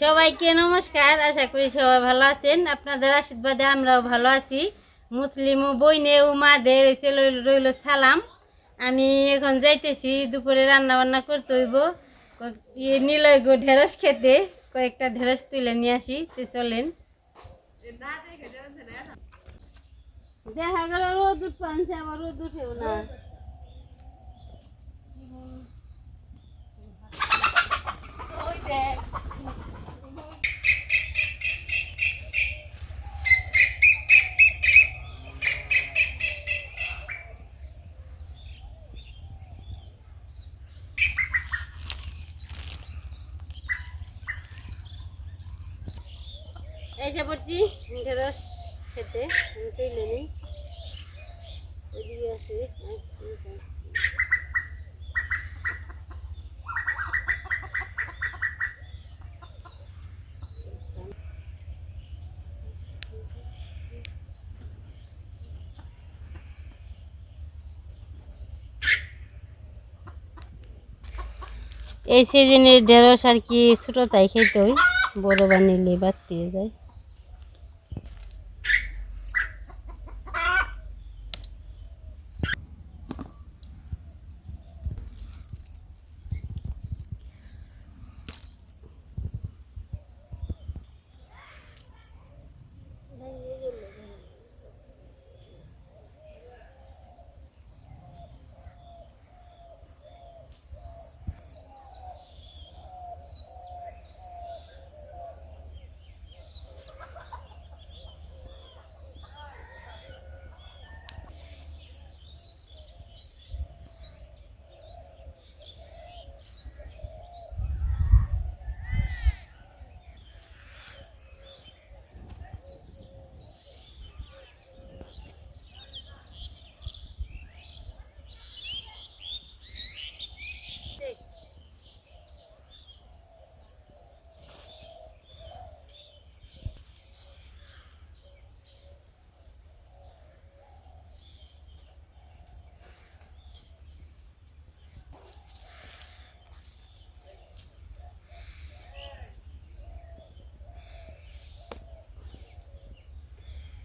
সবাইকে নমস্কার, আশা করি সবাই ভালো আছেন। আপনাদের আশীর্বাদে আমরাও ভালো আছি। মুসলিম ও বইনে ও মাদের এসে রইল সালাম। আমি এখন যাইতেছি, দুপুরে রান্না বান্না করতে হইব। ইয়ে নিলয় গো ঢেঁড়স খেতে, কয়েকটা ঢেঁড়স তুলে নিয়ে আসি, তো চলেন। দেখা গেল, রোদ আবার রোদ উঠেও না। ওই দেখ। এসে পড়ছি ঢেঁড়স খেতে তুলে নিই। ওইদিকে আছে এই সিজনের ঢেঁড়স আর কি ছোটো, তাই খেতে হয়। বড় বানিলে বাড়তে যায়।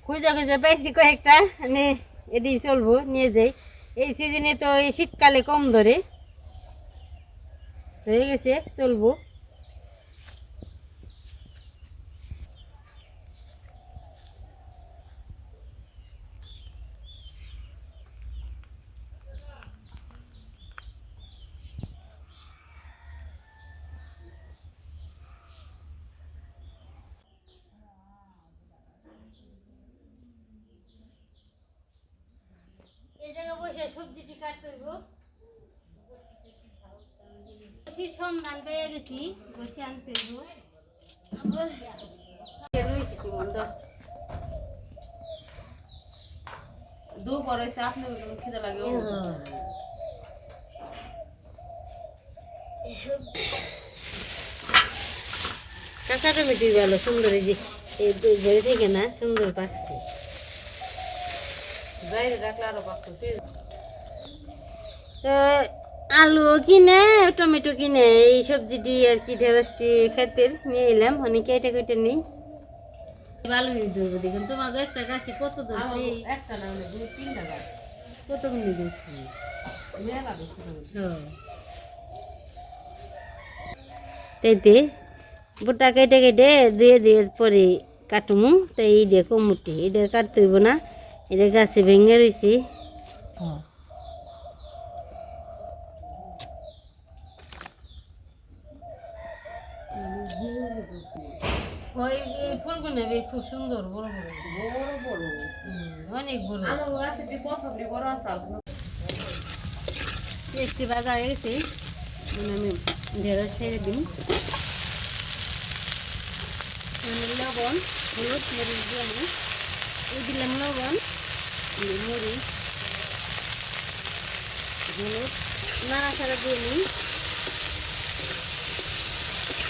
খুঁজে খুঁজে পেয়েছি কয়েকটা মানে এটি চলবো, নিয়ে যাই। এই সিজনে তো এই শীতকালে কম ধরে। হয়ে গেছে, চলবো। বসে সবজিটি কাটতে হইব বসির সন্ধান পেয়ে গেছি বসে আনতে হইব আবার রয়েছে কি মন্দ দুপুর হয়েছে আপনি খিদে লাগে কাঁচা টমেটো ভালো সুন্দর এই যে এই ঘরে থেকে না সুন্দর পাকছে বাইরে রাখলে আরও পাকতো তো আলু কিনে টমেটো কিনে এই সবজিটি আর কি ঢেঁড়সটি খেতে নিয়ে এলাম। অনেক কেটে কেটে নেই। ভালো ধরবো দেখুন। তোমাকে একটা গাছে কত ধরছে? একটা না হলে দুই তিনটা গাছ। কত মিলি মেলা বেশি তাইতে বুটা কেটে কেটে দিয়ে দিয়ে পরে কাটুমু। তাই এই দিয়ে কমুটি এটা কাটতে হইব না। এটা গাছে ভেঙে রয়েছে ওই ফুলগুলো খুব সুন্দর বড় বড়। বড় বড়। অনেক বড়। আমার গাছে যে প্রথম যে বড় আছে? পেস্টি বাজা হয়ে গেছে। এখন আমি ঢেঁড়স ছেড়ে দিই। লবণ হলুদ মরিচ দিয়ে আমি এই দিলাম লবণ মরিচ হলুদ দিয়ে নিই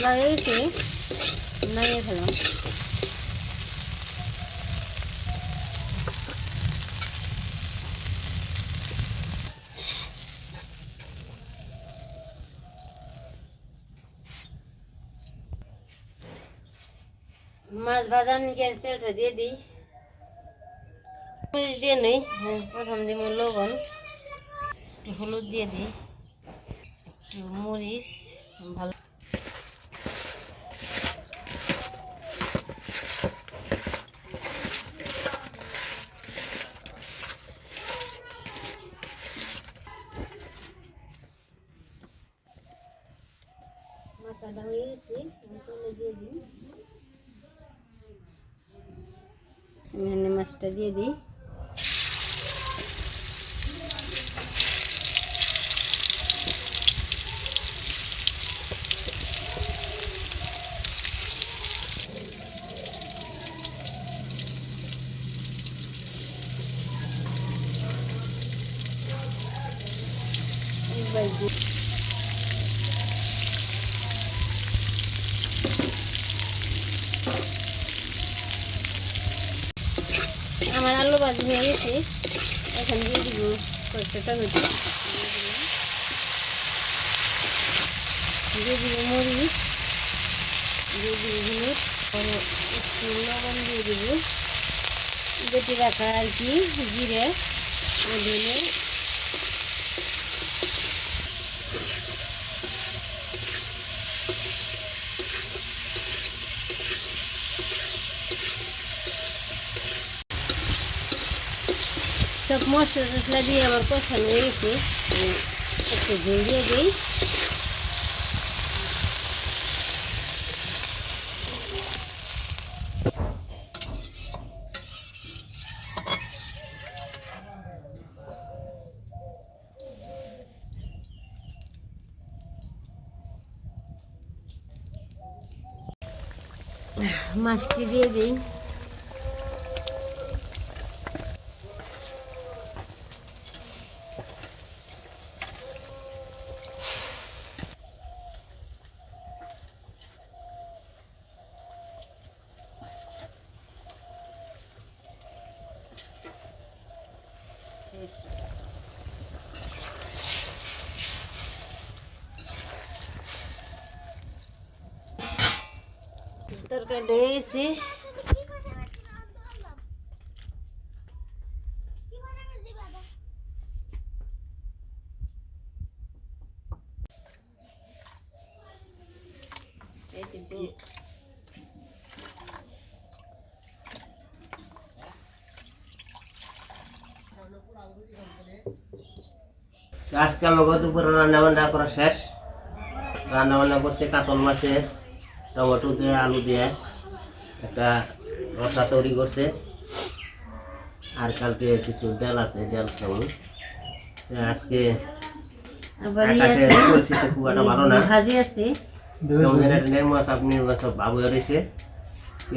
ভাজা হয়ে ফেলাম মাছ ভাজা নিয়ে তেলটা দিয়ে দিই। মরিচ দিয়ে নেই হ্যাঁ, প্রথম দিব লবণ একটু হলুদ দিয়ে দিই একটু মরিচ ভালো মাথাটা হয়ে গেছে তেলে দিয়ে দিই আমি এখানে মাছটা দিয়ে দিই একবার দিই আমার আলু ভাজি হয়ে গেছে। এখন দিয়ে দিব কয়েকটা টমেটো দিয়ে দিব মরিচ। দিয়ে দিব হলুদ। পরে একটু লবণ দিয়ে দিব। বেটে রাখা আর কি, জিরে সব মশলা টসলা দিয়ে আমার কষানো হয়ে গেছে আমি একটু ঝোল দিয়ে দিই মাছটি দিয়ে দিই তরকারিটা হয়ে গেছে এই তো দিয়ে- আজকে আমাকে দুপুরে রান্না বান্না করা শেষ রান্না বান্না করছে কাতল মাছের টমেটো দিয়ে আলু দিয়ে একটা রসা তৈরি করছে। আর কালকে কিছু ডাল আছে ডাল খাব। আজকে খুব একটা ভালো না। মাছ আপনি সব বাবু রয়েছে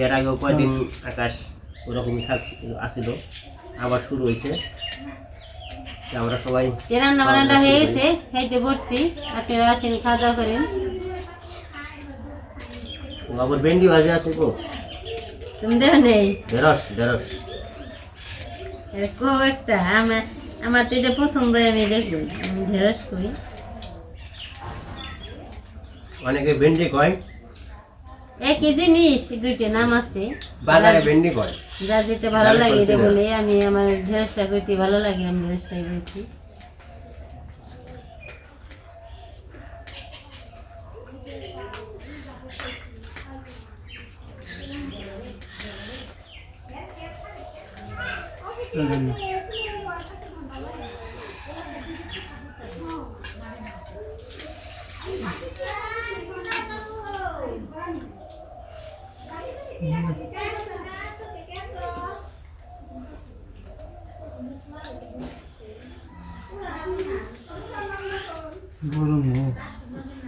এর আগেও কয়দিন আকাশ ওরকমই আসিল আবার শুরু হয়েছে। আমরা সবাই রান্না বান্নাটা হয়ে গেছে খাইতে বসছি। আপনারা আসেন খাওয়া দাওয়া করেন। আবার ভেন্ডি ভাজি আছে গো। তুমি নেই। ঢেঁড়স ঢেঁড়স। খুব একটা আমার আমার তো এটা পছন্দ আমি দেখব ঢেঁড়স করি। অনেকে ভেন্ডি কয়। একই জিনিস দুইটা নাম আছে। বাজারে ভেন্ডি কয়। যা যেটা ভালো লাগে এটা বলে আমি আমার ঢেঁড়সটা করতে ভালো লাগে আমি ঢেঁড়সটাই বলছি।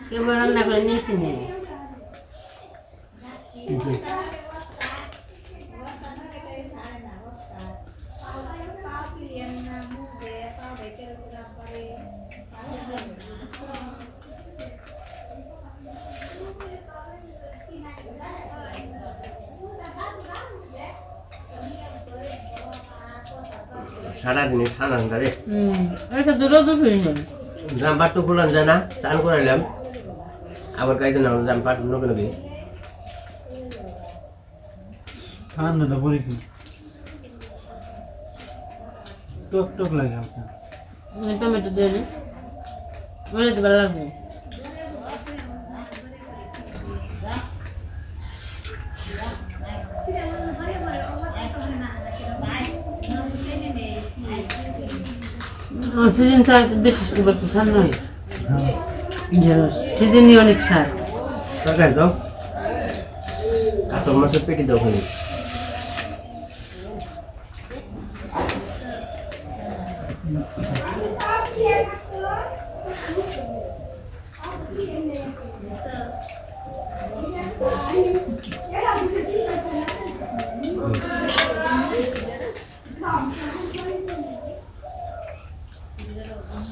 কেবল রান্না করে নিয়েছি সারাদিনে ঠান্ডা ঠান্ডা রে এটা দুটো তো ফিরে নেবে জাম্পার তো খুলান যায় না চান করাইলাম। আবার কাইতে না জাম্পার নকে নকে ঠান্ডাটা পড়ে কি? টক টক লাগে আপনার। টমেটো দিয়ে নে বলে তো ভালো লাগবে। সেদিন স্যার বেশি একটু সার নয়। সেদিনই অনেক সার। তরকারি দাও। কাতল মাছের পেটি দাও